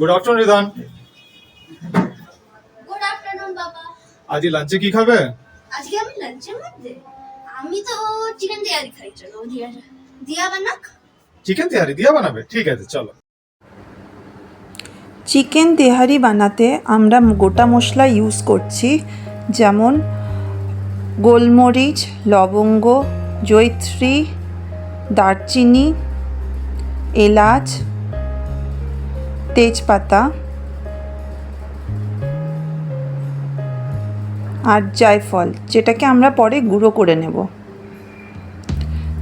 Good afternoon Ridan good afternoon বাবা আজ লাঞ্চে কি খাবে? আজকে আমি লাঞ্চের মধ্যে আমি তো চিকেন তৈরি খাই চলো দিয়া দিয়া বানাক। চিকেন তেহারি দিয়া বানাবে? ঠিক আছে চলো। চিকেন তেহারি বানাতে আমরা গোটা মশলা ইউজ করছি যেমন গোলমরিচ লবঙ্গ জৈত্রী দারচিনি এলাচ তেজপাতা আর জায়ফল, যেটাকে আমরা পরে গুঁড়ো করে নেব।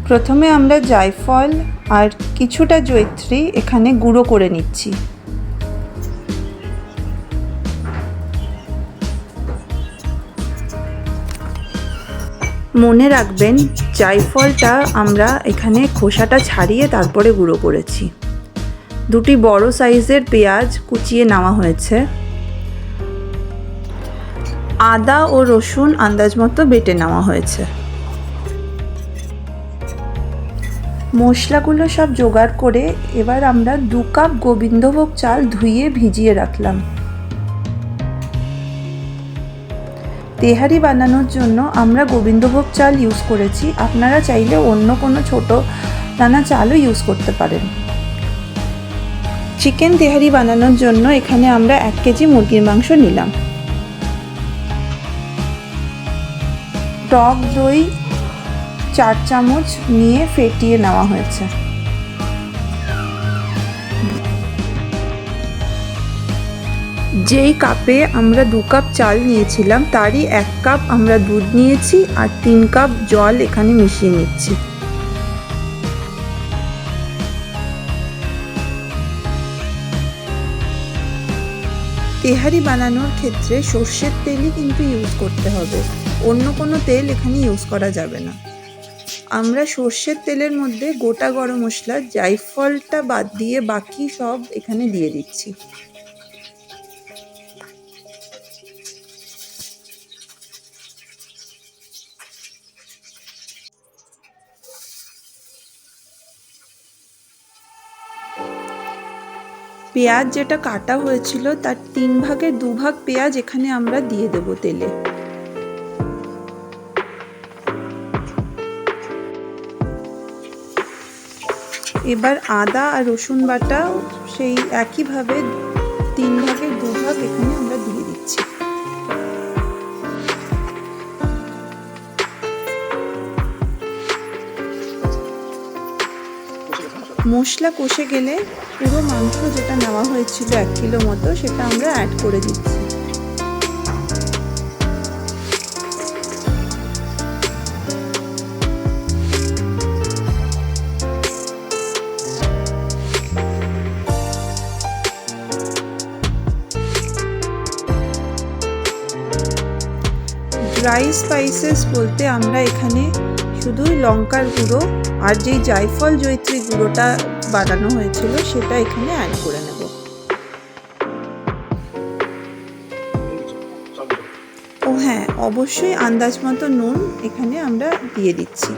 প্রথমে আমরা জায়ফল আর কিছুটা জৈত্রী এখানে গুঁড়ো করে নিচ্ছি। মনে রাখবেন, জায়ফলটা আমরা এখানে খোসাটা ছাড়িয়ে তারপরে গুঁড়ো করেছি। দুটি বড় সাইজের পেঁয়াজ কুচিয়ে নেওয়া হয়েছে। আদা ও রসুন আন্দাজ মতো বেটে নেওয়া হয়েছে। মশলাগুলো সব জোগাড় করে এবার আমরা দু কাপ গোবিন্দভোগ চাল ধুয়ে ভিজিয়ে রাখলাম। তেহারি বানানোর জন্য আমরা গোবিন্দভোগ চাল ইউজ করেছি। আপনারা চাইলে অন্য কোনো ছোট দানা চালও ইউজ করতে পারেন। চিকেন তেহারি বানানোর জন্য এখানে আমরা এক কেজি মুরগির মাংস নিলাম। টক দই চার চামচ নিয়ে ফেটিয়ে নেওয়া হয়েছে। যেই কাপে আমরা দু কাপ চাল নিয়েছিলাম, তারই এক কাপ আমরা দুধ নিয়েছি আর তিন কাপ জল এখানে মিশিয়ে নিচ্ছি। তেহারি বানানোর ক্ষেত্রে সর্ষের তেলই কিন্তু ইউজ করতে হবে। অন্য কোনো তেল এখানে ইউজ করা যাবে না। আমরা সর্ষের তেলের মধ্যে গোটা গরম মশলা, জায়ফলটা বাদ দিয়ে বাকি সব এখানে দিয়ে দিচ্ছি। পেঁয়াজ যেটা কাটা হয়েছিল, তার তিন ভাগের দু ভাগ পেঁয়াজ এখানে আমরা দিয়ে দেব তেলে। এবার আদা আর রসুন বাটা সেই একইভাবে তিন ভাগের দু ভাগ এখানে মশলা কষে গেলে পুরো মাংস যেটা নেওয়া হয়েছিল এক কিলো মতো, সেটা আমরা অ্যাড করে দিচ্ছি। ড্রাই স্পাইসেস বলতে আমরা এখানে শুধুই লঙ্কার গুঁড়ো আর যেই জায়ফল জৈত্রী গুঁড়োটা বানানো হয়েছিল, সেটা এখানে অ্যাড করে নেব। ও হ্যাঁ অবশ্যই আন্দাজ মতো নুন এখানে আমরা দিয়ে দিচ্ছি।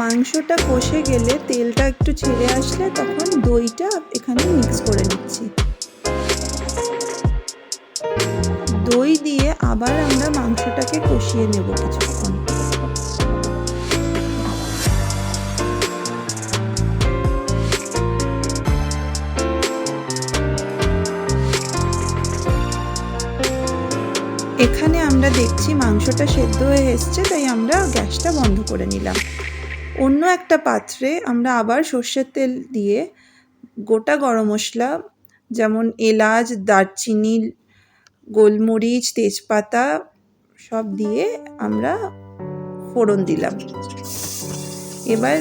মাংসটা কষে গেলে তেলটা একটু ছেড়ে আসলে তখন দইটা এখানে মিক্স করে নিচ্ছি। দই দিয়ে আবার আমরা মাংসটাকে কষিয়ে নেব কিছুক্ষণ। এখানে আমরা দেখছি মাংসটা সেদ্ধ হয়ে এসছে, তাই আমরা গ্যাসটা বন্ধ করে নিলাম। অন্য একটা পাত্রে আমরা আবার সর্ষের তেল দিয়ে গোটা গরম মশলা, যেমন এলাচ, দারচিনি, গোলমরিচ, তেজপাতা সব দিয়ে আমরা ফোড়ন দিলাম। এবার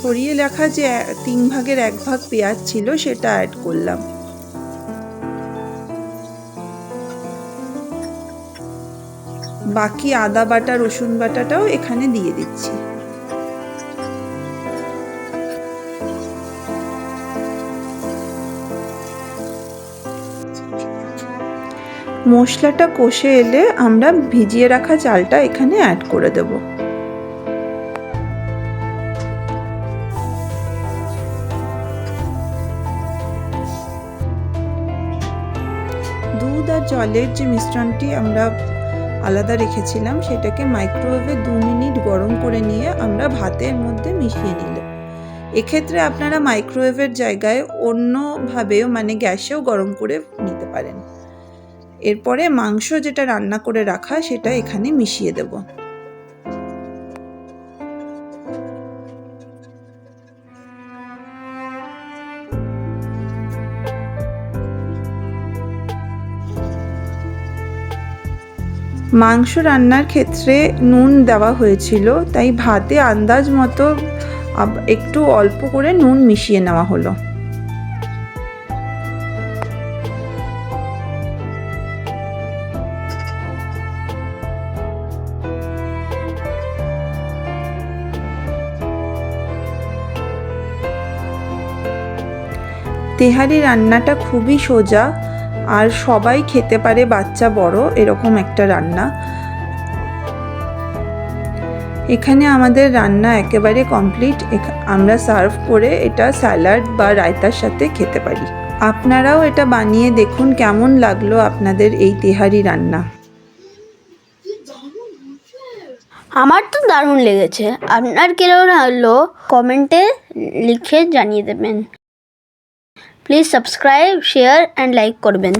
সরিয়ে রাখা যে তিন ভাগের এক ভাগ পেঁয়াজ ছিল সেটা অ্যাড করলাম। বাকি আদা বাটা, রসুন বাটাটাও এখানে দিয়ে দিচ্ছি। মশলাটা কষে এলে আমরা ভিজিয়ে রাখা চালটা এখানে অ্যাড করে দেব। দুধ আর জলের যে মিশ্রণটি আমরা আলাদা রেখেছিলাম, সেটাকে মাইক্রোওয়েভে দু মিনিট গরম করে নিয়ে আমরা ভাতের মধ্যে মিশিয়ে নিলাম এক্ষেত্রে আপনারা মাইক্রোওয়েভের জায়গায় অন্যভাবেও মানে গ্যাসেও গরম করে নিতে পারেন। এরপরে মাংস যেটা রান্না করে রাখা সেটা এখানে মিশিয়ে দেব। মাংস রান্নার ক্ষেত্রে নুন দেওয়া হয়েছিল, তাই ভাতে আন্দাজ মতো একটু অল্প করে নুন মিশিয়ে নেওয়া হলো। তেহারি রান্নাটা খুবই সোজা, আর সবাই খেতে পারে বাচ্চা বড়, এরকম একটা রান্না। এখানে আমাদের রান্না একেবারে কমপ্লিট। আমরা সার্ভ করে এটা স্যালাড বা রায়তার সাথে খেতে পারি। আপনারাও এটা বানিয়ে দেখুন কেমন লাগল আপনাদের এই তেহারি রান্না। আমার তো দারুণ লেগেছে। আপনার কীরকম লাগল কমেন্টে লিখে জানিয়ে দেবেন। please subscribe share and like করবেন